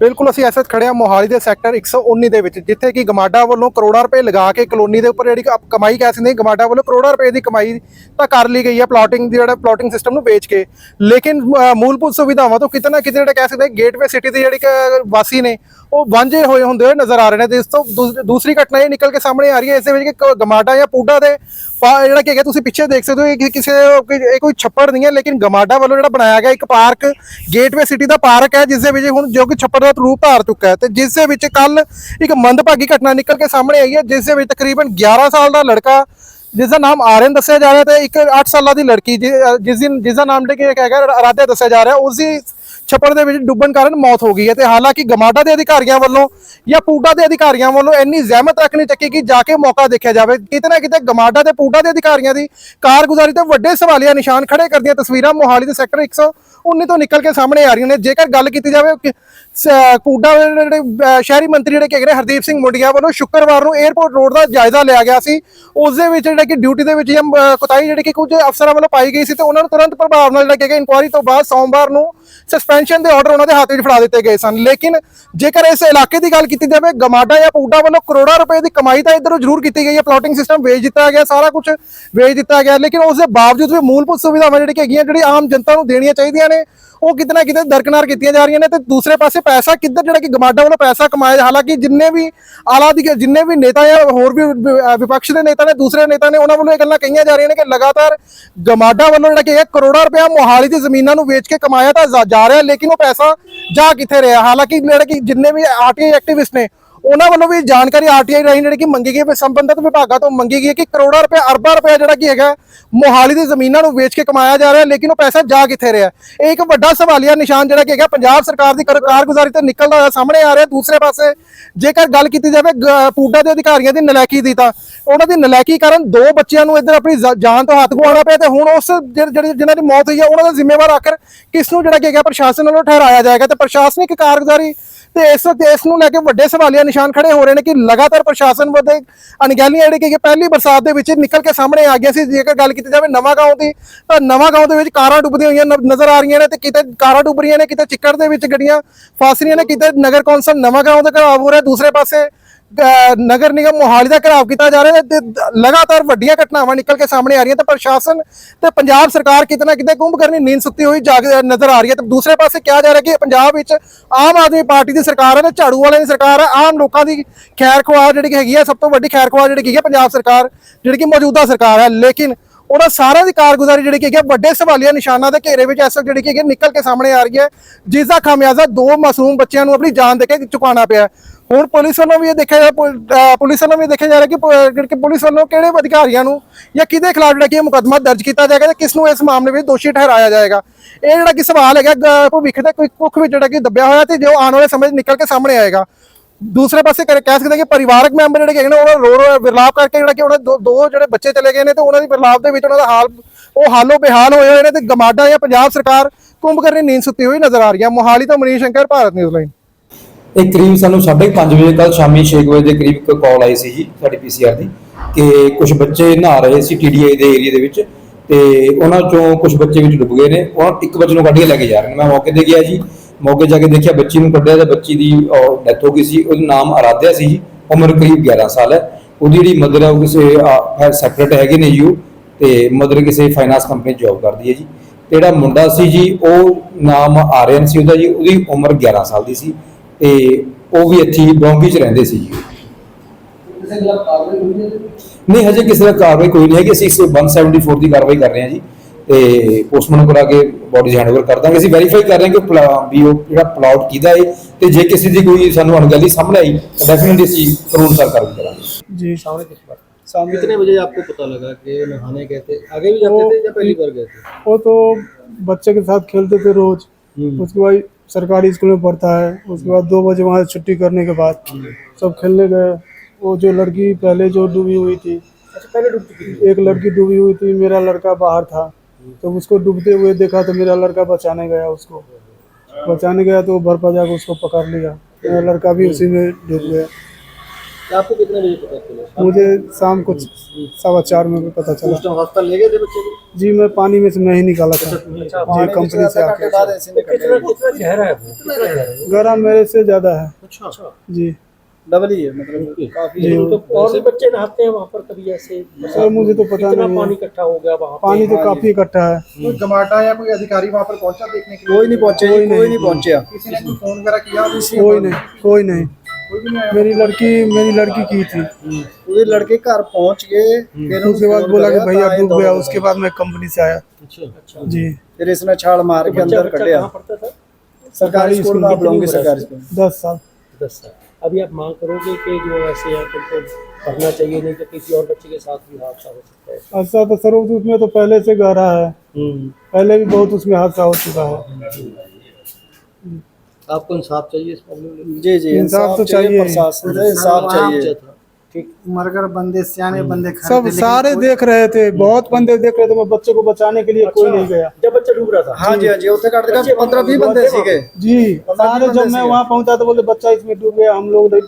ਬਿਲਕੁਲ ਅਸੀਂ ਐਸੇ ਖੜੇ ਹਾਂ ਮੋਹਾਲੀ ਦੇ ਸੈਕਟਰ 119 ਦੇ ਵਿੱਚ ਜਿੱਥੇ ਕਿ ਗਮਾਡਾ ਵੱਲੋਂ ਕਰੋੜਾਂ ਰੁਪਏ ਲਗਾ ਕੇ ਕਲੋਨੀ ਦੇ ਉੱਪਰ ਜਿਹੜੀ ਕਮਾਈ ਕਹਿ ਸਕਦੇ ਗਮਾਡਾ ਵੱਲੋਂ ਕਰੋੜਾਂ ਰੁਪਏ ਦੀ ਕਮਾਈ ਤਾਂ ਕਰ ਲਈ ਗਈ ਹੈ ਪਲਾਟਿੰਗ ਜਿਹੜਾ ਪਲਾਟਿੰਗ ਸਿਸਟਮ ਨੂੰ ਵੇਚ ਕੇ। ਲੇਕਿਨ ਅ, ਮੂਲਭੂਤ ਸੁਵਿਧਾਵਾਂ ਤੋਂ ਕਿਤੇ ਨਾ ਕਿਤੇ ਜਿਹੜਾ ਕਹਿ ਸਕਦੇ ਗੇਟਵੇ ਸਿਟੀ ਦੇ ਜਿਹੜੀ ਵਾਸੀ ਨੇ ਉਹ ਵਾਂਝੇ ਹੋਏ ਹੁੰਦੇ ਹੋਏ ਨਜ਼ਰ ਆ ਰਹੇ ਨੇ ਤੇ ਇਸ ਤੋਂ ਦੂਸ- ਦੂਸਰੀ ਘਟਨਾ ਇਹ ਨਿਕਲ ਕੇ ਸਾਹਮਣੇ ਆ ਰਹੀ ਹੈ, ਇਸ ਦੇ ਵਿੱਚ ਕਿ ਕ- ਗਮਾਡਾ ਜਾਂ ਪੂਡਾ ਦੇ ਪਾ- ਜਿਹੜਾ ਕਿ ਹੈਗਾ, ਤੁਸੀਂ ਪਿੱਛੇ ਦੇਖ ਸਕਦੇ ਹੋ, ਇਹ ਕਿਸੇ ਕੋਈ- ਇਹ ਕੋਈ ਛੱਪੜ ਨਹੀਂ ਹੈ, ਲੇਕਿਨ ਗਮਾਡਾ ਵੱਲੋਂ ਜਿਹੜਾ ਬਣਾਇਆ ਗਿਆ ਇੱਕ ਪਾਰਕ, ਗੇਟਵੇ ਸਿਟੀ ਦਾ ਪਾਰਕ ਹੈ, ਜਿਸ ਦੇ ਵਿੱਚ ਹੁਣ ਜੋ ਕਿ ਛੱਪੜ ਦਾ ਰੂਪ ਧਾਰ ਚੁੱਕਾ ਹੈ ਤੇ ਜਿਸ ਦੇ ਵਿੱਚ ਕੱਲ ਇੱਕ ਮੰਦਭਾਗੀ ਘਟਨਾ ਨਿਕਲ ਕੇ ਸਾਹਮਣੇ ਆਈ ਹੈ, ਜਿਸ ਦੇ ਵਿੱਚ ਤਕਰੀਬਨ 11 ਸਾਲ ਦਾ ਲੜਕਾ, ਜਿਸ ਦਾ ਨਾਮ ਆਰਯਨ ਦੱਸਿਆ ਜਾ ਰਿਹਾ ਤੇ ਇੱਕ 8 ਸਾਲਾਂ ਦੀ ਲੜਕੀ, ਜਿ- ਜਿਸ ਦਿਨ, ਜਿਸ ਦਾ ਨਾਮ ਦੇ ਕੇ ਹੈਗਾ, ਅਰਾਧਿਆ ਦੱਸਿਆ ਜਾ ਰਿਹਾ, ਉਸ ਦੀ ਛੱਪੜ ਦੇ ਵਿੱਚ ਡੁੱਬਣ ਕਾਰਨ ਮੌਤ ਹੋ ਗਈ ਹੈ ਤੇ ਹਾਲਾਂਕਿ ਗਮਾਡਾ ਦੇ ਅਧਿਕਾਰੀਆਂ ਵੱਲੋਂ ਜਾਂ ਪੂਡਾ ਦੇ ਅਧਿਕਾਰੀਆਂ ਵੱਲੋਂ ਇੰਨੀ ਜ਼ਹਿਮਤ ਤੱਕ ਨਹੀਂ ਚੱਕੀ ਕਿ ਜਾ ਕੇ ਮੌਕਾ ਦੇਖਿਆ ਜਾਵੇ। ਕਿਤੇ ਨਾ ਕਿਤੇ ਗਮਾਡਾ ਤੇ ਪੂਡਾ ਦੇ ਅਧਿਕਾਰੀਆਂ ਦੀ ਕਾਰਗੁਜ਼ਾਰੀ ਤੇ ਵੱਡੇ ਸਵਾਲੀਆ ਨਿਸ਼ਾਨ ਖੜੇ ਕਰਦੀਆਂ ਤਸਵੀਰਾਂ ਮੋਹਾਲੀ ਦੇ ਸੈਕਟਰ 119 ਤੋਂ ਨਿਕਲ ਕੇ ਸਾਹਮਣੇ ਆ ਰਹੀਆਂ ਨੇ। ਜੇਕਰ ਗੱਲ ਕੀਤੀ ਜਾਵੇ ਕਿ ਸ- ਪੂਡਾ ਦੇ ਜਿਹੜੇ ਸ਼ਹਿਰੀ ਮੰਤਰੀ ਜਿਹੜੇ ਕਿ ਹੈਗੇ ਨੇ ਹਰਦੀਪ ਸਿੰਘ ਮੁੰਡੀਆਂ ਵੱਲੋਂ ਸ਼ੁੱਕਰਵਾਰ ਨੂੰ 에ਅਰਪੋਰਟ ਰੋਡ ਦਾ ਜਾਇਜ਼ਾ ਲਿਆ ਗਿਆ ਸੀ। ਉਸ ਦੇ ਵਿੱਚ ਜਿਹੜਾ ਕਿ ਡਿਊਟੀ ਦੇ ਵਿੱਚ ਜਾਂ ਅਹ, ਜਿਹੜੀ ਕਿ ਕੁਝ ਅਫਸਰਾਂ ਵੱਲੋਂ ਪਾਈ ਗਈ ਸੀ ਤੇ ਉਹਨਾਂ ਨੂੰ ਤੁਰੰਤ ਪ੍ਰਭਾਵ ਨਾਲ ਜਿਹੜਾ ਕਿ ਹੈਗਾ ਇਨਕੁਆਇਰੀ ਤੋਂ ਬਾਅਦ ਸੋਮਵਾਰ ਨੂੰ ਸਸਪੈਂਸ਼ਨ ਦੇ ਆਰਡਰ ਉਹਨਾਂ ਦੇ ਹੱਥ ਵਿੱਚ ਫੜਾ ਦਿੱਤੇ ਗਏ ਸਨ। ਲੇਕਿਨ ਜੇਕਰ ਇਸ ਇਲਾਕੇ ਦੀ ਗੱਲ ਕੀਤੀ ਜਾਵੇ ਗਮਾਡਾ ਜਾਂ ਪੂਡਾ ਵੱਲੋਂ ਕਰੋੜਾਂ ਰੁਪਏ ਦੀ ਕਮਾਈ ਤਾਂ ਇਧਰੋਂ ਜ਼ਰੂਰ ਕੀਤੀ ਗਈ ਹੈ। ਪਲਾਟਿੰਗ ਸਿਸਟਮ ਵੇਚ ਦਿੱਤਾ ਗਿਆ ਸਾਰਾ ਕੁਝ ਵੇਚ ਦਿੱਤਾ ਗਿਆ। ਲੇਕਿਨ ਉਸ ਦੇ ਬਾਵਜੂਦ ਵੀ ਮੂਲਭੂਤ ਸੁਵਿਧਾਵਾਂ ਜਿਹੜੀ ਕਿ ਹੈਗੀਆਂ ਜਿਹੜੀ ਆਮ ਜਨਤਾ ਨੂੰ ਦੇਣੀਆਂ ਚਾਹੀਦੀਆਂ ਨੇ ਉਹ ਕਿਤੇ ਨਾ ਕਿਤੇ ਦਰਕਨਾਰ ਕੀਤੀਆਂ ਜਾ ਰਹੀਆਂ ਨੇ ਤੇ ਦੂਸਰੇ ਪਾਸੇ ਪੈਸਾ ਕਿੱਧਰ, ਜਿਹੜਾ ਕਿ ਗਮਾਡਾ ਵੱਲੋਂ ਪੈਸਾ ਕਮਾਇਆ ਹਾਲਾਂਕਿ ਜਿੰਨੇ ਵੀ ਆਲਾ ਦੀ ਜਿੰਨੇ ਵੀ ਨੇਤਾ ਜਾਂ ਹੋਰ ਵੀ ਵਿ- ਵਿਪਕਸ਼ ਦੇ ਨੇਤਾ ਨੇ, ਦੂਸਰੇ ਨੇਤਾ ਨੇ, ਉਹਨਾਂ ਵੱਲੋਂ ਇਹ ਗੱਲਾਂ ਕਹੀਆਂ ਜਾ ਰਹੀਆਂ ਨੇ ਕਿ ਲਗਾਤਾਰ ਗਮਾਡਾ ਵੱਲੋਂ ਜਿਹੜਾ ਕਿ ਇਹ ਕਰੋੜਾਂ ਰੁਪਇਆ ਮੋਹਾਲੀ ਦੀ ਜ਼ਮੀਨਾਂ ਨੂੰ ਵੇਚ ਕੇ ਕਮਾਇਆ ਤਾਂ ਜਾ- ਜਾ ਰਿਹਾ, ਲੇਕਿਨ ਉਹ ਪੈਸਾ ਜਾ ਕਿੱਥੇ ਰਿਹਾ? ਹਾਲਾਂਕਿ ਜਿਹੜੇ ਕਿ ਜਿੰਨੇ ਵੀ ਆਰਟੀਆਈ ਐਕਟਿਵਿਸਟ ਨੇ ਉਹਨਾਂ ਵੱਲੋਂ ਵੀ ਜਾਣਕਾਰੀ ਆਰਟੀਆਈ ਰਾਹੀਂ ਜਿਹੜੀ ਕਿ ਮੰਗੀ ਗਈ ਹੈ ਸੰਬੰਧਿਤ ਵਿਭਾਗਾਂ ਤੋਂ ਮੰਗੀ ਗਈ ਹੈ ਕਿ ਕਰੋੜਾਂ ਰੁਪਏ, ਅਰਬਾਂ ਰੁਪਏ ਜਿਹੜਾ ਕੀ ਹੈਗਾ, ਮੋਹਾਲੀ ਦੀ ਜ਼ਮੀਨਾਂ ਨੂੰ ਵੇਚ ਕੇ ਕਮਾਇਆ ਜਾ ਰਿਹਾ, ਲੇਕਿਨ ਉਹ ਪੈਸਾ ਜਾ ਕਿੱਥੇ ਰਿਹਾ? ਇਹ ਇੱਕ ਵੱਡਾ ਸਵਾਲੀਆ ਨਿਸ਼ਾਨ ਜਿਹੜਾ ਕਿ ਹੈਗਾ, ਪੰਜਾਬ ਸਰਕਾਰ ਦੀ ਕਾਰਗੁਜ਼ਾਰੀ ਤੇ ਨਿਕਲਦਾ ਹੋਇਆ ਸਾਹਮਣੇ ਆ ਰਿਹਾ, ਦੂਸਰੇ ਪਾਸੇ ਜੇਕਰ ਗੱਲ ਕੀਤੀ ਜਾਵੇ, ਗ- ਪੂਡਾ ਦੇ ਅਧਿਕਾਰੀਆਂ ਦੀ ਨਲਾਇਕੀ ਦੀ ਤਾਂ ਉਹਨਾਂ ਦੀ ਨਲਾਇਕੀ ਕਾਰਨ ਦੋ ਬੱਚਿਆਂ ਨੂੰ ਇੱਧਰ ਆਪਣੀ ਜ- ਜਾਨ ਤੋਂ ਹੱਥ ਗਵਾਉਣਾ ਪਿਆ ਤੇ ਹੁਣ ਉਸ ਜਿਹੜੇ ਜਿਹੜੇ- ਜਿਨ੍ਹਾਂ ਦੀ ਮੌਤ ਹੋਈ ਹੈ ਉਹਨਾਂ ਦਾ ਜ਼ਿੰਮੇਵਾਰ ਆਖਰ ਕਿਸ ਨੂੰ ਜਿਹੜਾ ਕਿ ਹੈਗਾ, ਪ੍ਰਸ਼ਾਸਨ ਵੱਲੋਂ ਠਹਿਰਾਇਆ ਜਾਏਗਾ ਤੇ ਪ੍ਰਸ਼ਾਸਨਿਕ ਕਾਰਗੁਜ਼ਾਰੀ ਤੇ ਇਸ ਤੇ ਨੂੰ ਲੈ ਕੇ ਵੱਡੇ ਸਵਾਲੀਆ ਨਿਸ਼ਾਨ ਖੜੇ ਹੋ ਰਹੇ ਨੇ ਕਿ ਲਗਾਤਾਰ ਪ੍ਰਸ਼ਾਸਨ ਵੱਲੋਂ ਅਣਗਹਿਲੀਆਂ ਜਿਹੜੀ ਕਿ ਪਹਿਲੀ ਬਰਸਾਤ ਦੇ ਵਿੱਚ ਨਿਕਲ ਕੇ ਸਾਹਮਣੇ ਆ ਗਈਆਂ ਸੀ। ਜੇਕਰ ਗੱਲ ਕੀਤੀ ਜਾਵੇ ਨਵਾਂ ਗਾਉਂ ਦੀ, ਤਾਂ ਨਵਾਂ ਗਾਉਂ ਦੇ ਵਿੱਚ ਕਾਰਾਂ ਡੁੱਬਦੀਆਂ ਹੋਈਆਂ ਨਜ਼ਰ ਆ ਰਹੀਆਂ ਨੇ ਤੇ ਕਿਤੇ ਕਾਰਾਂ ਡੁੱਬ ਰਹੀਆਂ ਨੇ, ਕਿਤੇ ਚਿੱਕੜ ਦੇ ਵਿੱਚ ਗੱਡੀਆਂ ਫਸ ਰਹੀਆਂ ਨੇ, ਕਿਤੇ ਨਗਰ ਕੌਂਸਲ ਨਵਾਂ ਗਾਉਂ ਦਾ ਘਰਾਵ ਹੋ ਰਿਹਾ, ਦੂਸਰੇ ਪਾਸੇ ਨਗਰ ਨਿਗਮ ਮੋਹਾਲੀ ਦਾ ਘਰਾਵ ਕੀਤਾ ਜਾ ਰਿਹਾ ਹੈ ਤੇ ਲਗਾਤਾਰ ਵੱਡੀਆਂ ਘਟਨਾਵਾਂ ਨਿਕਲ ਕੇ ਸਾਹਮਣੇ ਆ ਰਹੀਆਂ ਤੇ ਪ੍ਰਸ਼ਾਸਨ ਤੇ ਪੰਜਾਬ ਸਰਕਾਰ ਕਿਤੇ ਨਾ ਕਿਤੇ ਕੁੰਭ ਕਰਨੀ ਨੀਂਦ ਸੁੱਤੀ ਹੋਈ ਜਾਗ ਨਜ਼ਰ ਆ ਰਹੀ ਹੈ ਤੇ ਦੂਸਰੇ ਪਾਸੇ ਕਿਹਾ ਜਾ ਰਿਹਾ ਕਿ ਪੰਜਾਬ ਵਿੱਚ ਆਮ ਆਦਮੀ ਪਾਰਟੀ ਦੀ ਸਰਕਾਰ ਹੈ ਤੇ ਝਾੜੂ ਵਾਲਿਆਂ ਦੀ ਸਰਕਾਰ ਹੈ, ਆਮ ਲੋਕਾਂ ਦੀ ਖੈਰ ਖੁਆਰ ਜਿਹੜੀ ਕਿ ਹੈਗੀ ਹੈ, ਸਭ ਤੋਂ ਵੱਡੀ ਖੈਰ ਖੁਆਰ ਜਿਹੜੀ ਹੈਗੀ ਹੈ ਪੰਜਾਬ ਸਰਕਾਰ, ਜਿਹੜੀ ਕਿ ਮੌਜੂਦਾ ਸਰਕਾਰ ਹੈ। ਲੇਕਿਨ ਉਹਨਾਂ ਸਾਰਿਆਂ ਦੀ ਕਾਰਗੁਜ਼ਾਰੀ ਜਿਹੜੀ ਕਿ ਹੈਗੀ ਹੈ ਵੱਡੇ ਸਵਾਲੀਆ ਨਿਸ਼ਾਨਾਂ ਦੇ ਘੇਰੇ ਵਿੱਚ ਇਸ ਵਕਤ ਜਿਹੜੀ ਕਿ ਹੈਗੀ ਹੈ ਨਿਕਲ ਕੇ ਸਾਹਮਣੇ ਆ ਰਹੀ ਹੈ, ਜਿਸ ਦਾ ਖਾਮਿਆਜ਼ਾ ਦੋ ਮਾਸੂਮ ਬੱਚਿਆਂ ਨੂੰ ਆਪਣੀ ਜਾਨ ਦੇ ਕੇ ਚੁਕਾਉਣਾ ਪਿਆ ਹੁਣ ਪੁਲਿਸ ਵੱਲੋਂ ਵੀ ਇਹ ਦੇਖਿਆ ਜਾ ਪੁ- ਪੁਲਿਸ ਵੱਲੋਂ ਵੀ ਇਹ ਦੇਖਿਆ ਜਾ ਰਿਹਾ ਕਿ ਜਿਹੜੀ ਕਿ ਪੁਲਿਸ ਵੱਲੋਂ ਕਿਹੜੇ ਅਧਿਕਾਰੀਆਂ ਨੂੰ ਜਾਂ ਕਿਹਦੇ ਖਿਲਾਫ ਜਿਹੜਾ ਕਿ ਇਹ ਮੁਕੱਦਮਾ ਦਰਜ ਕੀਤਾ ਜਾਏਗਾ ਤੇ ਕਿਸ ਨੂੰ ਇਸ ਮਾਮਲੇ ਵਿੱਚ ਦੋਸ਼ੀ ਠਹਿਰਾਇਆ ਜਾਏਗਾ। ਇਹ ਜਿਹੜਾ ਕਿ ਸਵਾਲ ਹੈਗਾ ਭਵਿੱਖ ਦੇ ਕੋਈ ਕੁੱਖ ਵਿੱਚ ਜਿਹੜਾ ਕਿ ਦੱਬਿਆ ਹੋਇਆ ਤੇ ਜੋ ਆਉਣ ਵਾਲੇ ਸਮੇਂ 'ਚ ਨਿਕਲ ਕੇ ਸਾਹਮਣੇ ਆਏਗਾ। ਦੂਸਰੇ ਪਾਸੇ ਕਰ- ਕਹਿ ਸਕਦੇ ਕਿ ਪਰਿਵਾਰਕ ਮੈਂਬਰ ਜਿਹੜੇ ਹੈਗੇ ਨੇ, ਉਹਨਾਂ ਰੋ ਰੋ ਵਿਰਲਾਪ ਕਰਕੇ ਜਿਹੜਾ ਕਿ ਉਹਨਾਂ ਦੋ- ਜਿਹੜੇ ਬੱਚੇ ਚਲੇ ਗਏ ਨੇ ਤੇ ਉਹਨਾਂ ਦੀ ਵਿਰਲਾਪ ਦੇ ਵਿੱਚ ਉਹਨਾਂ ਦਾ ਹਾਲ ਉਹ ਹਾਲੋ ਬੇਹਾਲ ਹੋਏ ਹੋਏ ਨੇ ਤੇ ਗਮਾਡਾ ਜਾਂ ਪੰਜਾਬ ਸਰਕਾਰ ਕੁੰਭ ਕਰਨੀ ਨੀਂਦ ਸੁੱਤੀ ਹੋਈ ਨਜ਼ਰ ਆ ਰਹੀ ਹੈ। ਮੋਹਾਲੀ ਤੋਂ ਮਨੀਸ਼ ਸ਼ੰਕਰ, ਭਾਰਤ ਨਿਊਜ਼ ਲਾਈਨ ਇਹ ਕਰੀਬ ਸਾਨੂੰ 5:30 ਵਜੇ ਕੱਲ ਸ਼ਾਮੀ 6 ਵਜੇ ਦੇ ਕਰੀਬ ਇੱਕ ਕਾਲ ਆਈ ਸੀ ਜੀ ਸਾਡੀ ਪੀਸੀਆਰ ਦੀ ਕਿ ਕੁਝ ਬੱਚੇ ਨਹਾ ਰਹੇ ਸੀ ਟੀਡੀਆਈ ਦੇ ਏਰੀਆ ਦੇ ਵਿੱਚ ਤੇ ਉਹਨਾਂ ਚੋਂ ਕੁਝ ਬੱਚੇ ਵਿੱਚ ਡੁੱਬ ਗਏ ਨੇ। ਉਹਨਾਂ ਇੱਕ ਬੱਚੇ ਨੂੰ ਕੱਢ ਕੇ ਲੈ ਕੇ ਜਾ ਰਹੇ ਨੇ। ਮੈਂ ਮੌਕੇ ਤੇ ਗਿਆ ਜੀ। ਮੌਕੇ ਜਾ ਕੇ ਦੇਖਿਆ ਬੱਚੀ ਨੂੰ ਕੱਢਿਆ ਤੇ ਬੱਚੀ ਦੀ ਡੈਥ ਹੋ ਗਈ ਸੀ, ਉਹਦਾ ਨਾਮ ਆਰਾਧਿਆ ਸੀ ਜੀ, ਉਮਰ ਕਰੀਬ 11 ਸਾਲ ਹੈ। ਉਹਦੀ ਜਿਹੜੀ ਮਦਰ ਹੈ, ਉਹ ਕਿਸੇ ਸੈਕਟਰੇਟ ਹੈਗੇ ਨੇ ਜੀ ਤੇ ਮਦਰ ਕਿਸੇ ਫਾਈਨਾਂਸ ਕੰਪਨੀ ਜੌਬ ਕਰਦੀ ਹੈ ਜੀ। ਤੇ ਜਿਹੜਾ ਮੁੰਡਾ ਸੀ ਜੀ, ਉਹ ਨਾਮ ਆਰਿਅਨ ਸੀ ਉਹਦਾ ਜੀ, ਉਹਦੀ ਉਮਰ 11 ਸਾਲ ਦੀ ਸੀ, ਤੇ ਉਹ ਵੀ ਇੱਥੇ ਹੀ ਬੌਂਗੀ ਚ ਰਹਿੰਦੇ ਸੀ ਜੀ। ਨਹੀਂ, ਹਜੇ ਕਿਸੇ ਦਾ ਕਾਰਵਾਈ ਕੋਈ ਨਹੀਂ ਹੈਗੀ, ਅਸੀਂ 174 ਦੀ ਕਾਰਵਾਈ ਕਰ ਰਹੇ ਹਾਂ ਜੀ, ਤੇ ਪੋਸਟਮਾਰਟਮ ਕਰਾ ਕੇ ਬੋਡੀ ਹੈਂਡਓਵਰ ਕਰ ਦਾਂਗੇ ਅਸੀਂ ਵੈਰੀਫਾਈ ਕਰ ਰਹੇ ਹਾਂ ਕਿ ਪਲਾ- ਵੀ ਉਹ ਜਿਹੜਾ ਪਲਾਟ ਕਿਹਦਾ ਹੈ ਤੇ ਜੇ ਕਿਸੇ ਦੀ ਕੋਈ ਸਾਨੂੰ ਅਣਗਹਿਲੀ ਸਾਹਮਣੇ ਆਈ ਤਾਂ ਡੈਫੀਨਿਟਲੀ ਅਸੀਂ ਕਾਨੂੰਨ ਸਰ ਕਾਰਵਾਈ ਕਰਾਂਗੇ जी सामने किस बार सामने कितने बजे आपको पता लगा कि नहाने गए थे आगे भी जाते वो- थे या पहली बार गए थे वो तो बच्चे के साथ खेलते थे रोज उसके बाद सरकारी स्कूल में पढ़ता है उसके बाद दो बजे वहाँ से छुट्टी करने के बाद सब खेलने गए वो जो लड़की पहले जो डूबी हुई थी अच्छा पहले डूब चुकी थी एक लड़की डूबी हुई थी मेरा लड़का बाहर था तो उसको डूबते हुए देखा तो मेरा लड़का बचाने गया उसको। बचाने गया तो भर जाकर उसको पकड़ लिया। मेरा लड़का भी उसी में डूब गया। आपको कितने बजे पता चला? मुझे शाम को सवा चार में पता चला। अस्पताल ले गए थे बच्चे को? जी मैं पानी में से मैं ही निकाला था। जी कंपनी से आके गहरा मेरे से ज़्यादा है। अच्छा। जी। डबल ही है मतलब काफ़ी जी तो और भी बच्चे नहाते हैं वहाँ पर कभी ऐसे? सर मुझे तो पता नहीं पानी इकट्ठा हो गया वहाँ पानी तो काफ़ी इकट्ठा है। कोई गमाडा या कोई अधिकारी वहाँ पर पहुँचा देखने के लिए? कोई नहीं पहुँचे कोई नहीं पहुँचे। किसी ने फ़ोन वगैरह किया? कोई नहीं कोई नहीं। मेरी लड़की मेरी लड़की की थी। पूरे लड़के घर पहुँच गए फिर उसके बाद बोला कि भैया डूब गया। उसके बाद मैं कंपनी से आया। अच्छा। अच्छा। जी। फिर इसने छाल मार के अंदर कटिया सरकारी स्कूल में आप लोगे सरकारी स्कूल दस साल। दस साल। अभी आप मांग करोगे कि जो ऐसे यहाँ पर तो पढ़ना चाहिए नहीं तो किसी और बच्चे के साथ भी हादसा हो सकता है। हादसा तो सर उसमें तो पहले से गहरा है। हम्म, पहले भी बहुत उसमें हादसा हो चुका है। आपको इंसाफ चाहिए इस मामले में? जी जी इंसाफ तो चाहिए। प्रशासन इंसाफ चाहिए। मरगर बंदे सियाने बंदे खड़े सब सारे देख रहे थे बहुत बंदे देख रहे थे मैं बच्चे को बचाने के लिए कोई नहीं गया। जब बच्चा डूब रहा था। हाँ जी हाँ जी काट देगा पंद्रह बीस बंदे सीखे। जी सारे जब मैं वहाँ पहुँचा तो बोले बच्चा इसमें डूब गया हम लोग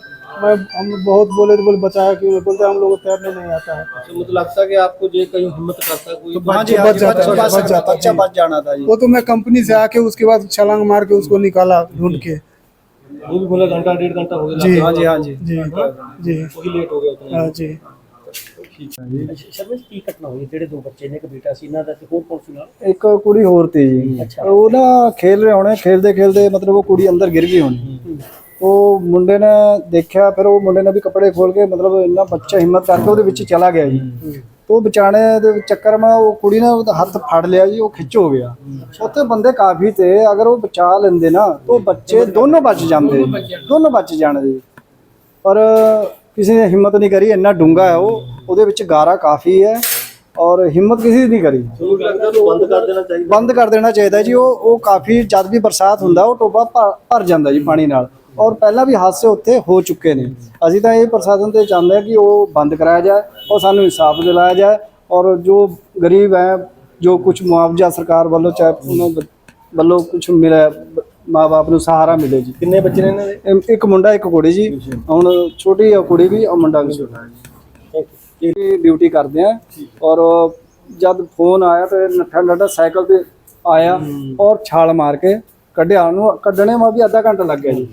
मैं हम बहुत बोले तो बोले बचाया क्यों बोलते हम लोग तैरने नहीं आता है। तो मतलब लगता है कि आपको जो कहीं हिम्मत करता कोई हाँ बच हाँ जाता बच है, बच जाता है। बच जाना था वो तो मैं कंपनी से आके उसके बाद छलांग मार के उसको निकाला ढूंढ के। वो भी बोला घंटा डेढ़ घंटा हो गया जी हाँ जी हाँ जी जी जी वही लेट हो ਗਿਆ ਉਤਨਾ हाँ जी ਸ਼ਰਮੇ ਕੀ ਘਟਨਾ ਹੋਈ ਜਿਹੜੇ ਦੋ ਬੱਚੇ ਨੇ ਇੱਕ ਬੇਟਾ ਸੀ ਇਹਨਾਂ ਦਾ ਤੇ ਹੋਰ ਕੌਣ ਸੀ ਨਾਲ ਇੱਕ ਕੁੜੀ ਹੋਰ ਤੀ ਜੀ ਉਹ ਨਾ ਖੇਲ ਰਹੇ ਹੋਣੇ ਖੇਲਦੇ ਖੇਲਦੇ ਮਤਲਬ ਉਹ ਕੁੜੀ ਅੰਦਰ ਗਿਰ ਗਈ ਹੋਣੀ ਉਹ ਮੁੰਡੇ ਨੇ ਦੇਖਿਆ ਫਿਰ ਉਹ ਮੁੰਡੇ ਨੇ ਵੀ ਕੱਪੜੇ ਖੋਲ ਕੇ ਮਤਲਬ ਇੰਨਾ ਬੱਚਾ ਹਿੰਮਤ ਕਰਕੇ ਉਹਦੇ ਵਿੱਚ ਚਲਾ ਗਿਆ ਜੀ ਤੇ ਉਹ ਬਚਾਣੇ ਦੇ ਚੱਕਰ ਮੈਂ ਉਹ ਕੁੜੀ ਨੇ ਉਹਦਾ ਹੱਥ ਫੜ ਲਿਆ ਜੀ ਉਹ ਖਿੱਚ ਹੋ ਗਿਆ। ਉੱਥੇ ਬੰਦੇ ਕਾਫੀ ਤੇ ਅਗਰ ਉਹ ਬਚਾ ਲੈਂਦੇ ਨਾ ਤਾਂ ਬੱਚੇ ਦੋਨੋਂ ਬਚ ਜਾਂਦੇ ਦੋਨੋਂ ਬਚ ਜਾਣਦੇ ਪਰ ਕਿਸੇ ਨੇ ਹਿੰਮਤ ਨਹੀਂ ਕਰੀ ਇੰਨਾ ਡੂੰਗਾ ਹੈ ਉਹ ਉਹਦੇ ਵਿੱਚ ਗਾਰਾ ਕਾਫੀ ਹੈ ਔਰ ਹਿੰਮਤ ਕਿਸੇ ਦੀ ਨਹੀਂ ਕਰੀ। ਬੰਦ ਕਰ ਦੇਣਾ ਚਾਹੀਦਾ? ਬੰਦ ਕਰ ਦੇਣਾ ਚਾਹੀਦਾ ਜੀ ਉਹ ਉਹ ਕਾਫੀ ਜਦ ਵੀ ਬਰਸਾਤ ਹੁੰਦਾ ਉਹ ਟੋਬਾ ਭਰ ਜਾਂਦਾ ਜੀ ਪਾਣੀ ਨਾਲ। ਔਰ ਪਹਿਲਾਂ ਵੀ ਹਾਦਸੇ ਉੱਥੇ ਹੋ ਚੁੱਕੇ ਨੇ। ਅਸੀਂ ਤਾਂ ਇਹ ਪ੍ਰਸ਼ਾਸਨ ਤੇ ਚਾਹੁੰਦੇ ਹਾਂ ਕਿ ਉਹ ਬੰਦ ਕਰਾਇਆ ਜਾਏ ਔਰ ਸਾਨੂੰ ਇਨਸਾਫ ਦਿਲਾਇਆ ਜਾਏ ਔਰ ਜੋ ਗਰੀਬ ਹੈ ਜੋ ਕੁਝ ਮੁਆਵਜ਼ਾ ਸਰਕਾਰ ਵੱਲੋਂ ਚਾਹੇ ਉਹਨਾਂ ਵੱਲੋਂ ਕੁਝ ਮਿਲੇ ਮਾਪੇ ਨੂੰ ਸਹਾਰਾ ਮਿਲੇ ਜੀ। ਕਿੰਨੇ ਬੱਚੇ ਨੇ ਇਹਨਾਂ ਦੇ? ਇੱਕ- ਮੁੰਡਾ ਇੱਕ ਕੁੜੀ ਜੀ। ਹੁਣ ਛੋਟੀ ਆ ਕੁੜੀ ਵੀ ਔਰ ਮੁੰਡਾ ਵੀ ਛੋਟਾ you. ਇਹ ਡਿਊਟੀ ਕਰਦੇ ਆ ਔਰ ਜਦ ਫੋਨ ਆਇਆ ਤੇ ਨੱਠਾ ਨੱਠਾ ਸਾਈਕਲ ਤੇ ਆਇਆ ਔਰ ਛਾਲ ਮਾਰ ਕੇ ਕੱਢਿਆ ਉਹਨੂੰ, ਕੱਢਣੇ ਮਾ ਵੀ ਅੱਧਾ ਘੰਟਾ ਲੱਗ ਗਿਆ ਜੀ।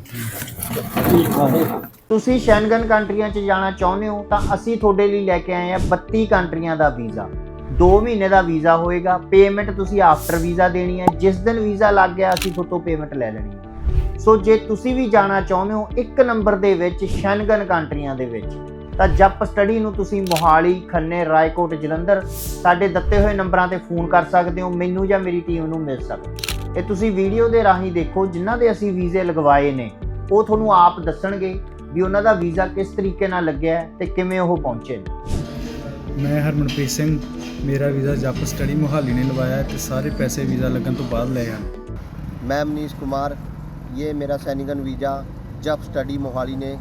ਤੁਸੀਂ ਸ਼ੈਂਗਨ ਕੰਟਰੀਆਂ 'ਚ ਜਾਣਾ ਚਾਹੁੰਦੇ ਹੋ ਤਾਂ ਅਸੀਂ ਤੁਹਾਡੇ ਲਈ ਲੈ ਕੇ ਆਏ ਹਾਂ 32 ਕੰਟਰੀਆਂ ਦਾ ਵੀਜ਼ਾ। 2 ਮਹੀਨੇ ਦਾ ਵੀਜ਼ਾ ਹੋਏਗਾ ਪੇਮੈਂਟ ਤੁਸੀਂ ਆਫਟਰ ਵੀਜ਼ਾ ਦੇਣੀ ਹੈ, ਜਿਸ ਦਿਨ ਵੀਜ਼ਾ ਲੱਗ ਗਿਆ ਅਸੀਂ ਤੁਹਾਤੋਂ ਪੇਮੈਂਟ ਲੈ ਲੈਣੀ ਹੈ। ਸੋ ਜੇ ਤੁਸੀਂ ਵੀ ਜਾਣਾ ਚਾਹੁੰਦੇ ਹੋ ਇੱਕ ਨੰਬਰ ਦੇ ਵਿੱਚ ਸ਼ੈਂਗਨ ਕੰਟਰੀਆਂ ਦੇ ਵਿੱਚ, ਤਾਂ ਜੱਪ ਸਟੱਡੀ ਨੂੰ ਤੁਸੀਂ ਮੋਹਾਲੀ, ਖੰਨੇ, ਰਾਏਕੋਟ, ਜਲੰਧਰ ਸਾਡੇ ਦਿੱਤੇ ਹੋਏ ਨੰਬਰਾਂ ਤੇ ਫੋਨ ਕਰ ਸਕਦੇ ਹੋ, ਮੈਨੂੰ ਜਾਂ ਮੇਰੀ ਟੀਮ ਨੂੰ ਮਿਲ ਸਕਦੇ ਹੋ। ਇਹ ਤੁਸੀਂ ਵੀਡੀਓ ਦੇ ਰਾਹੀਂ ਦੇਖੋ ਜਿਨ੍ਹਾਂ ਦੇ ਅਸੀਂ ਵੀਜ਼ੇ ਲਗਵਾਏ ਨੇ ਉਹ ਤੁਹਾਨੂੰ ਆਪ ਦੱਸਣਗੇ ਵੀ ਉਹਨਾਂ ਦਾ ਵੀਜ਼ਾ ਕਿਸ ਤਰੀਕੇ ਨਾਲ ਲੱਗਿਆ ਹੈ ਤੇ ਕਿਵੇਂ ਉਹ ਪਹੁੰਚੇ ਨੇ ਮੈਂ ਹਰਮਨਪ੍ਰੀਤ ਸਿੰਘ ਮੇਰਾ ਵੀਜ਼ਾ ਜੱਪ ਸਟੱਡੀ ਮੁਹਾਲੀ ਨੇ ਲਵਾਇਆ ਹੈ ਤੇ ਸਾਰੇ ਪੈਸੇ ਵੀਜ਼ਾ ਲੱਗਣ ਤੋਂ ਬਾਅਦ ਲਏ ਹਨ मैं मनीष कुमार ये मेरा सैनिकन वीज़ा जब स्टडी मोहाली ने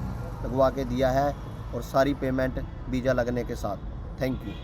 लगवा के दिया है और सारी पेमेंट वीज़ा लगने के साथ थैंक यू